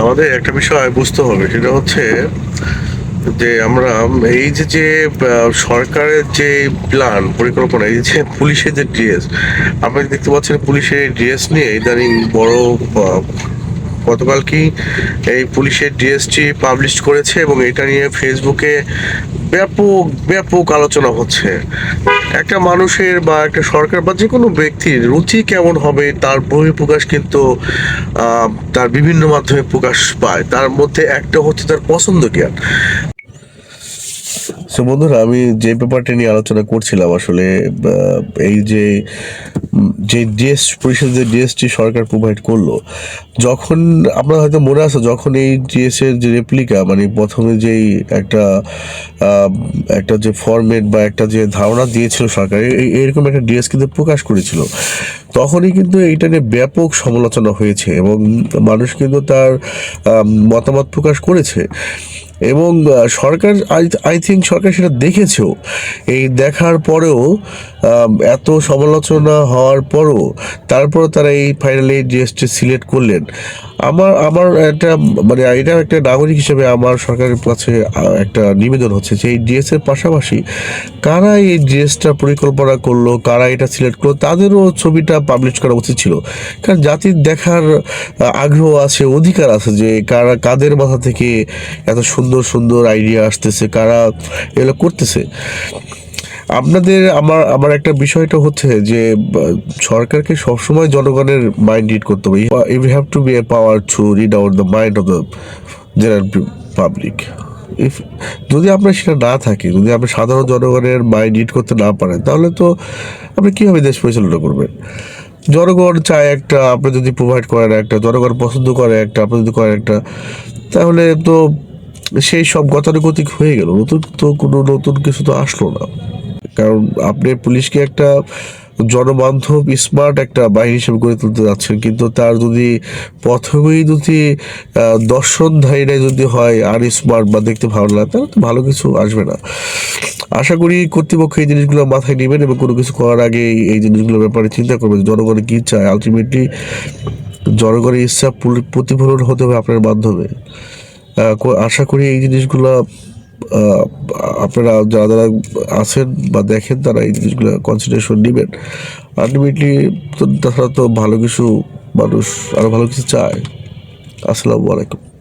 আমাদের একটা বিষয় বুঝতে হবে, সেটা হচ্ছে যে আমরা এই যে যে সরকারের যে প্ল্যান পরিকল্পনা, এই যে পুলিশের যে ড্রেস, আপনি দেখতে পাচ্ছেন পুলিশের ড্রেস নিয়ে ইদানিং বড় গতকাল কি এই পুলিশের ডিএসটি পাবলিশ করেছে এবং এটা নিয়ে ফেসবুকে ব্যাপক ব্যাপক আলোচনা হচ্ছে। একটা মানুষের বা একটা সরকার বা যে কোনো ব্যক্তির রুচি কেমন হবে, তার বহিঃপ্রকাশ কিন্তু তার বিভিন্ন মাধ্যমে প্রকাশ পায়। তার মধ্যে একটা হচ্ছে তার পছন্দ জ্ঞান। সো বন্ধুরা, আমি যে ব্যাপারটা নিয়ে আলোচনা করছিলাম আসলে এই যে যে ডিএস পরিষদ যে ডিএসটি সরকার প্রোভাইড করল, যখন আপনার হয়তো মনে আছে, যখন এই ডিএস এর যে রেপ্লিকা মানে প্রথমে যেই একটা একটা যে ফরম্যাট বা একটা যে ধারণা দিয়েছিল সরকার এরকম একটা ডিএস কিন্তু প্রকাশ করেছিল, তখনই কিন্তু এইটা নিয়ে ব্যাপক সমালোচনা হয়েছে এবং মানুষ কিন্তু তার মতামত প্রকাশ করেছে। এবং সরকার, আই থিঙ্ক সরকার সেটা দেখেছেও। এই দেখার পরেও এত সমালোচনা হওয়ার পরও তারপর তারা এই ফাইনালি জিএসটি সিলেক্ট করলেন। আমার আমার একটা মানে এটা একটা নাগরিক হিসেবে আমার সরকারের কাছে একটা নিবেদন হচ্ছে যে এই ডিএস এর পাশাপাশি কারা এই ডিএসটা পরিকল্পনা করল, কারা এটা সিলেক্ট করল, তাদেরও ছবিটা পাবলিশ করা উচিত ছিল। কারণ জাতির দেখার আগ্রহ আছে, অধিকার আছে যে কারা, কাদের মাথা থেকে এত সুন্দর সুন্দর সুন্দর আইডিয়া আসতেছে, কারা এগুলো করতেছে। আপনাদের আমার আমার একটা বিষয়টা হচ্ছে যে, সরকারকে সবসময় জনগণের মাইন্ড রিড করতে হবে। You have to be a power to read out the mind of the general public if যদি আপনার সেটা না থাকে, যদি আপনি সাধারণ জনগণের মাইন্ড রিড করতে না পারেন, তাহলে তো আপনি কীভাবে দেশ পরিচালনা করবেন? জনগণ চায় একটা, আপনি যদি প্রোভাইড করেন একটা, জনগণ পছন্দ করে একটা, আপনি যদি করেন একটা, তাহলে তো সেই সব গতানুগতিক হয়ে গেল। নতুন তো কোনো নতুন কিছু তো আসলো না। কারণ আপনি পুলিশকে একটা জনবান্ধব স্মার্ট একটা বাহিনী হিসেবে গড়ে তুলতে যাচ্ছেন। কিন্তু তার যদি প্রথমেই যদি আহ, দর্শনধারীরা যদি হয় আর স্মার্ট বা দেখতে ভালো লাগে তাহলে তো ভালো কিছু আসবে না। আশা করি কর্তৃপক্ষ এই জিনিসগুলো মাথায় নেবেন এবং কোনো কিছু করার আগে এই- জিনিসগুলোর ব্যাপারে চিন্তা করবেন। যে জনগণ কি চায়? আলটিমেটলি জনগণের ইচ্ছা প্রতিফলন হতে হবে আপনার মাধ্যমে। আশা করি এই জিনিসগুলো আপনারা যারা যারা আছেন বা দেখেন তারা এই জিনিসগুলো কনসিডারেশন নেবেন। আলটিমেটলি তো তাছাড়া তো ভালো কিছু মানুষ আরও ভালো কিছু চায়। আসসালামু আলাইকুম।